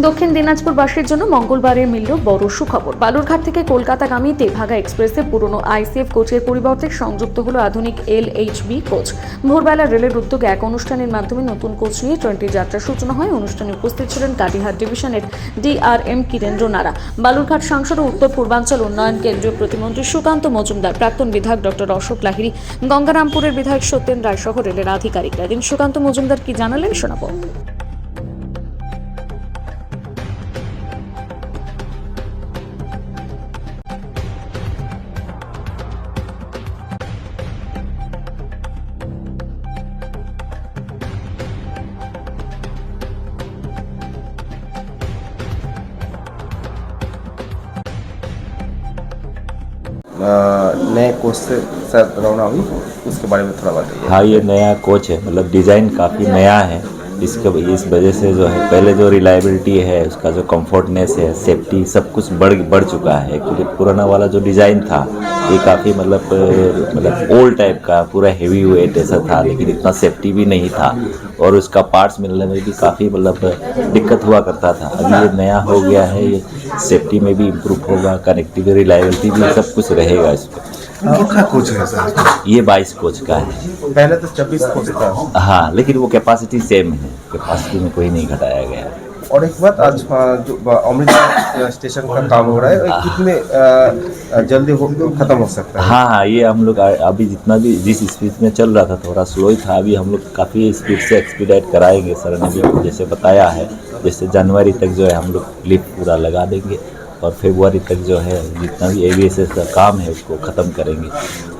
দক্ষিণ দিনাজপুরবাসীর জন্য মঙ্গলবারে মিলল বড় সুখবর। বালুরঘাট থেকে কলকাতাগামী তেভাগা এক্সপ্রেসে পুরনো আইসিএফ কোচের পরিবর্তে সংযুক্ত হলো আধুনিক এল এইচবি কোচ। ভোরবেলা রেলের উদ্যোগে এক অনুষ্ঠানের মাধ্যমে নতুন কোচ নিয়ে ট্রেনটির যাত্রার সূচনা হয়। অনুষ্ঠানে উপস্থিত ছিলেন কাটিহার ডিভিশনের ডিআরএম কিরেন্দ্র নারা। বালুরঘাট সাংসদ ও উত্তর পূর্বাঞ্চল উন্নয়ন কেন্দ্রীয় প্রতিমন্ত্রী সুকান্ত মজুমদার, প্রাক্তন বিধায়ক ডক্টর অশোক লাহিড়ী, গঙ্গারামপুরের বিধায়ক সত্যেন রায় সহ রেলের আধিকারিকরা। এদিন সুকান্ত মজুমদার কি জানালেন শোনাবো। नए कोच से सर रवाना हुई, उसके बारे में थोड़ा बताइए हाँ ये नया कोच है मतलब डिज़ाइन काफ़ी नया है। इसके इस वजह से जो है, पहले जो रिलायबिलिटी है, उसका जो कंफर्टनेस है सेफ्टी सब कुछ बढ़ बढ़ चुका है। क्योंकि पुराना वाला जो डिज़ाइन था, ये काफ़ी मतलब मतलब ओल्ड टाइप का, पूरा हेवी वेट ऐसा था, लेकिन इतना सेफ्टी भी नहीं था। और उसका पार्ट्स मिलने में भी काफ़ी मतलब दिक्कत हुआ करता था। अभी ये नया हो गया है, ये सेफ्टी में भी इम्प्रूव होगा कनेक्टिविटी रिलायबिलिटी भी सब कुछ रहेगा इसमें। कितना कोच है सर? ये बाईस कोच का है। पहले तो छब्बीस कोच था। हाँ लेकिन वो कैपेसिटी सेम है। कैपेसिटी में कोई नहीं घटाया गया। और एक बात आज जो अमृतसर स्टेशन का काम हो रहा है कितने जल्दी हो खत्म हो सकता है? हाँ हाँ ये हम लोग अभी जितना भी जिस स्पीड में चल रहा था थोड़ा स्लो ही था। अभी हम लोग काफ़ी स्पीड से एक्सपीडाइट कराएँगे सर ने भी जैसे बताया है जैसे जनवरी तक जो है हम लोग लिफ्ट पूरा लगा देंगे। और फेबुआरी तक जो है जितना भी ए का काम है उसको ख़त्म करेंगे।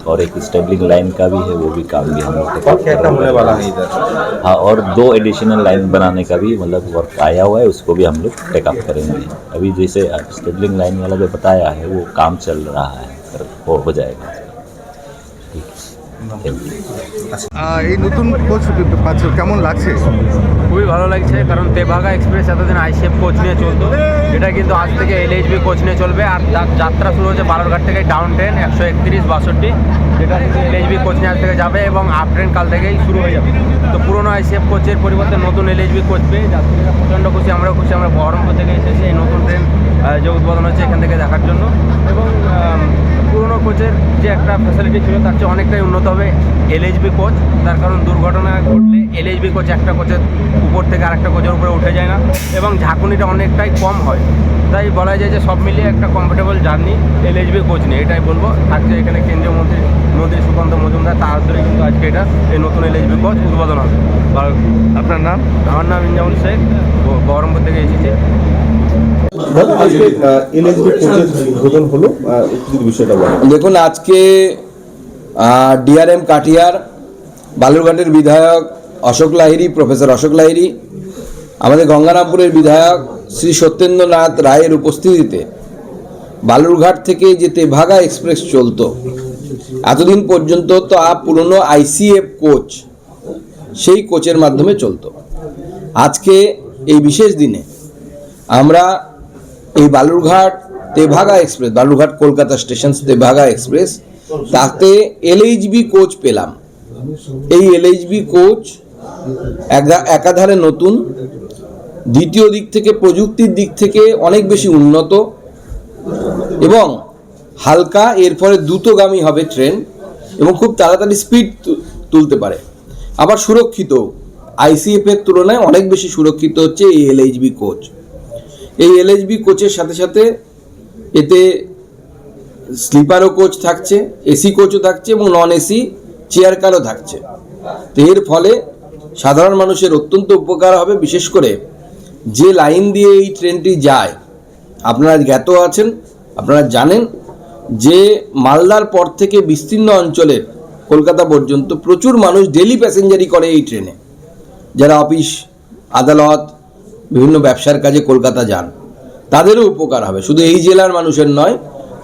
और एक स्टेबलिंग लाइन का भी है वो भी काम भी हम लोग है इधर? हाँ और दो एडिशनल लाइन बनाने का भी मतलब वर्क आया हुआ है उसको भी हम लोग टेकअप करेंगे। अभी जैसे स्टेबलिंग लाइन वाला जो बताया है वो काम चल रहा है हो हो जाएगा। এই নতুন কোচ পাচ্ছ, কেমন লাগছে? খুবই ভালো লাগছে, কারণ তেভাগা এক্সপ্রেস এতদিন আইসিএফ কোচ নিয়ে চলতো। এটা কিন্তু আজ থেকে এলএইচবি কোচ নিয়ে চলবে, আর তার যাত্রা শুরু হচ্ছে বালুরঘাট থেকে ডাউন ট্রেন একশো একত্রিশ, বাষট্টি। যেটা এলএইচবি কোচ নিয়ে আজ থেকে যাবে এবং আপ ট্রেন কাল থেকেই শুরু হয়ে যাবে। তো পুরোনো আইসিএফ কোচের পরিবর্তে নতুন এলএইচবি কোচ পেয়ে যাত্রীরা প্রচণ্ড খুশি, আমরাও খুশি, আমরা বহরমপুর থেকে এসেছি, এই নতুন ট্রেন যে উদ্বোধন হচ্ছে এখান থেকে দেখার জন্য। এবং কোচের যে একটা ফ্যাসিলিটি ছিল তার চেয়ে অনেকটাই উন্নত হবে এলএইচবি কোচ তার কারণ দুর্ঘটনা ঘটলে এলএইচবি কোচ একটা কোচের উপর থেকে আরেকটা কোচের উপরে উঠে যায় না এবং ঝাঁকুনিটা অনেকটাই কম হয়। তাই বলা যায় যে সব মিলিয়ে একটা কমফোর্টেবল জার্নি এলএইচবি কোচ নিয়ে এটাই বলব। থাকছে এখানে কেন্দ্রীয় মন্ত্রী মন্ত্রী সুকান্ত মজুমদার তার ধরে কিন্তু আজকে এটা এই নতুন এলএইচবি কোচ উদ্বোধন হবে। আপনার নাম? আমার নাম ইনজামুল শেখ বহরমপুর থেকে এসেছি। দাদা আজকে এলএসবি কোচের উদ্বোধন হলো একটু বিষয়টা বলেন। দেখুন আজকে ডিআরএম কাটিয়ার বালুরঘাটের বিধায়ক অশোক লাহিড়ী প্রফেসর অশোক লাহিড়ী আমাদের গঙ্গারামপুরের বিধায়ক শ্রী সত্যেন্দ্রনাথ রায়ের উপস্থিতিতে বালুরঘাট থেকে যে তেভাগা এক্সপ্রেস চলতো এতদিন পর্যন্ত তো আ পুরনো আইসিএফ কোচ সেই কোচের মাধ্যমে চলতো। আজকে এই বিশেষ দিনে আমরা এই Balurghat Tebhaga express, Balurghat Kolkata station Tebhaga express, তাতে এলএইচবি কোচ পেলাম। এই এলএইচবি কোচ একা- একাধারে নতুন, দ্বিতীয় দিক থেকে, প্রযুক্তির দিক থেকে অনেক বেশি উন্নত এবং হালকা এর ফলে দ্রুতগামী হবে ট্রেন এবং খুব তাড়াতাড়ি স্পিড তুলতে পারে। আবার সুরক্ষিত আইসিএফ এর তুলনায় অনেক বেশি সুরক্ষিত হচ্ছে এই এলএইচবি কোচ। এই এলএইচবি কোচের সাথে সাথে এতে স্লিপারও কোচ থাকছে এসি কোচও থাকছে এবং নন এসি চেয়ার কারও থাকছে। তো এর ফলে সাধারণ মানুষের অত্যন্ত উপকার হবে, বিশেষ করে যে লাইন দিয়ে এই ট্রেনটি যায়। আপনারা জ্ঞাত আছেন, আপনারা জানেন যে মালদার পর থেকে বিস্তীর্ণ অঞ্চলের কলকাতা পর্যন্ত প্রচুর মানুষ ডেলি প্যাসেঞ্জারি করে এই ট্রেনে যারা অফিস আদালত বিভিন্ন ব্যবসার কাজে কলকাতা যান, তাদেরও উপকার হবে। শুধু এই জেলার মানুষের নয়,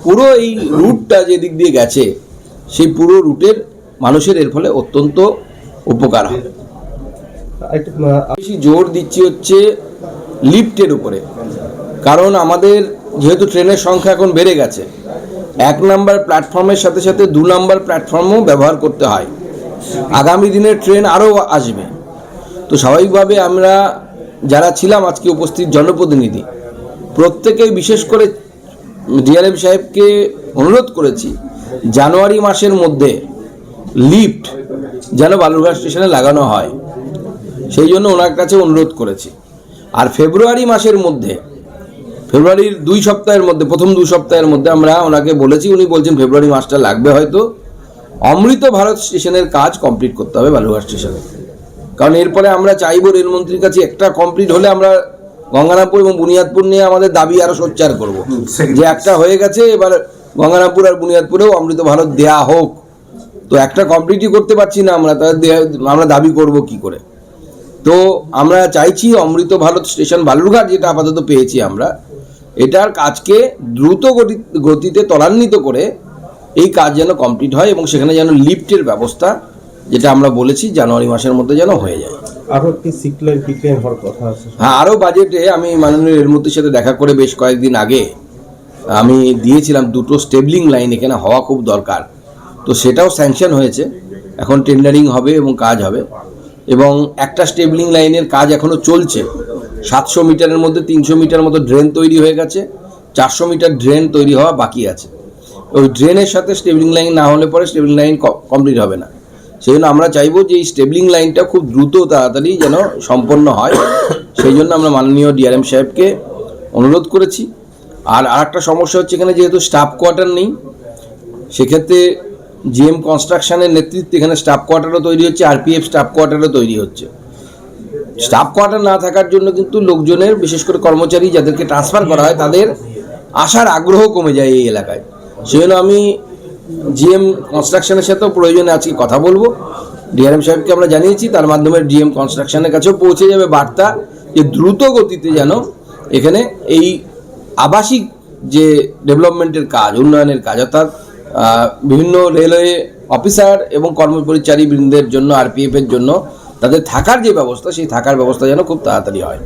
পুরো এই রুটটা যে দিক দিয়ে গেছে, সেই পুরো রুটের মানুষের এর ফলে অত্যন্ত উপকার হবে। বেশি জোর দিচ্ছি হচ্ছে লিফটের উপরে, কারণ আমাদের যেহেতু ট্রেনের সংখ্যা এখন বেড়ে গেছে, এক নাম্বার প্ল্যাটফর্মের সাথে সাথে দু নাম্বার প্ল্যাটফর্মও ব্যবহার করতে হয়। আগামী দিনে ট্রেন আরও আসবে। তো স্বাভাবিকভাবে আমরা যারা ছিলাম আজকে উপস্থিত জনপ্রতিনিধি, প্রত্যেকেই বিশেষ করে ডিআরএম সাহেবকে অনুরোধ করেছি, জানুয়ারি মাসের মধ্যে লিফট যেন বালুরঘাট স্টেশনে লাগানো হয়। সেই জন্য ওনার কাছে অনুরোধ করেছি। আর ফেব্রুয়ারি মাসের মধ্যে, ফেব্রুয়ারির দুই সপ্তাহের মধ্যে, প্রথম দুই সপ্তাহের মধ্যে আমরা ওনাকে বলেছি, উনি বলছেন ফেব্রুয়ারি মাসটা লাগবে হয়তো। অমৃত ভারত স্টেশনের কাজ কমপ্লিট করতে হবে বালুরঘাট স্টেশনে। কারণ এরপরে আমরা চাইব রেলমন্ত্রীর কাছে একটা কমপ্লিট হলে আমরা গঙ্গারামপুর এবং বুনিয়াদপুর নিয়ে আমাদের দাবি আরও সোচ্চার করব। যে একটা হয়ে গেছে এবার গঙ্গারামপুর আর বুনিয়াদপুরেও অমৃত ভারত দেয়া হোক। তো একটা কমপ্লিটই করতে পারছি না আমরা আমরা দাবি করব কি করে? তো আমরা চাইছি অমৃত ভারত স্টেশন বালুরঘাট যেটা আপাতত পেয়েছি আমরা এটার কাজকে দ্রুত গতি গতিতে ত্বরান্বিত করে এই কাজ যেন কমপ্লিট হয় এবং সেখানে যেন লিফটের ব্যবস্থা যেটা আমরা বলেছি জানুয়ারি মাসের মধ্যে যেন হয়ে যায়। আরও একটি সিক লাইন হওয়ার কথা আছে? হ্যাঁ আরও বাজেটে আমি মাননীয় রেলমন্ত্রীর সাথে দেখা করে বেশ কয়েকদিন আগে আমি দিয়েছিলাম দুটো স্টেবলিং লাইন এখানে হওয়া খুব দরকার। তো সেটাও স্যাংশন হয়েছে। এখন টেন্ডারিং হবে এবং কাজ হবে। এবং একটা স্টেবলিং লাইনের কাজ এখনও চলছে। সাতশো মিটারের মধ্যে তিনশো মিটার মতো ড্রেন তৈরি হয়ে গেছে। চারশো মিটার ড্রেন তৈরি হওয়া বাকি আছে। ওই ড্রেনের সাথে স্টেবলিং লাইন না হলে পরে স্টেবলিং লাইন কমপ্লিট হবে না। সেই জন্য আমরা চাইব যে এই স্টেবলিং লাইনটা খুব দ্রুত তাড়াতাড়ি যেন সম্পন্ন হয়। সেই জন্য আমরা মাননীয় ডিআরএম সাহেবকে অনুরোধ করেছি। আর আরেকটা সমস্যা হচ্ছে এখানে যেহেতু স্টাফ কোয়ার্টার নেই, সেক্ষেত্রে জিএম কনস্ট্রাকশনের নেতৃত্বে এখানে স্টাফ কোয়ার্টারও তৈরি হচ্ছে আরপিএফ স্টাফ কোয়ার্টারও তৈরি হচ্ছে। স্টাফ কোয়ার্টার না থাকার জন্য কিন্তু লোকজনের, বিশেষ করে কর্মচারী যাদেরকে ট্রান্সফার করা হয়, তাদের আসার আগ্রহ কমে যায় এই এলাকায়। সেই জন্য আমি জিএম কনস্ট্রাকশনের সাথেও প্রয়োজনে আজকে কথা বলব। ডিআরএম সাহেবকে আমরা জানিয়েছি, তার মাধ্যমে ডিএম কনস্ট্রাকশনের কাছেও পৌঁছে যাবে বার্তা যে দ্রুত গতিতে যেন এখানে এই আবাসিক যে ডেভেলপমেন্টের কাজ, উন্নয়নের কাজ, অর্থাৎ বিভিন্ন রেলওয়ে অফিসার এবং কর্মপরিচারী বৃন্দের জন্য আরপিএফ এর জন্য তাদের থাকার যে ব্যবস্থা, সেই থাকার ব্যবস্থা যেন খুব তাড়াতাড়ি হয়।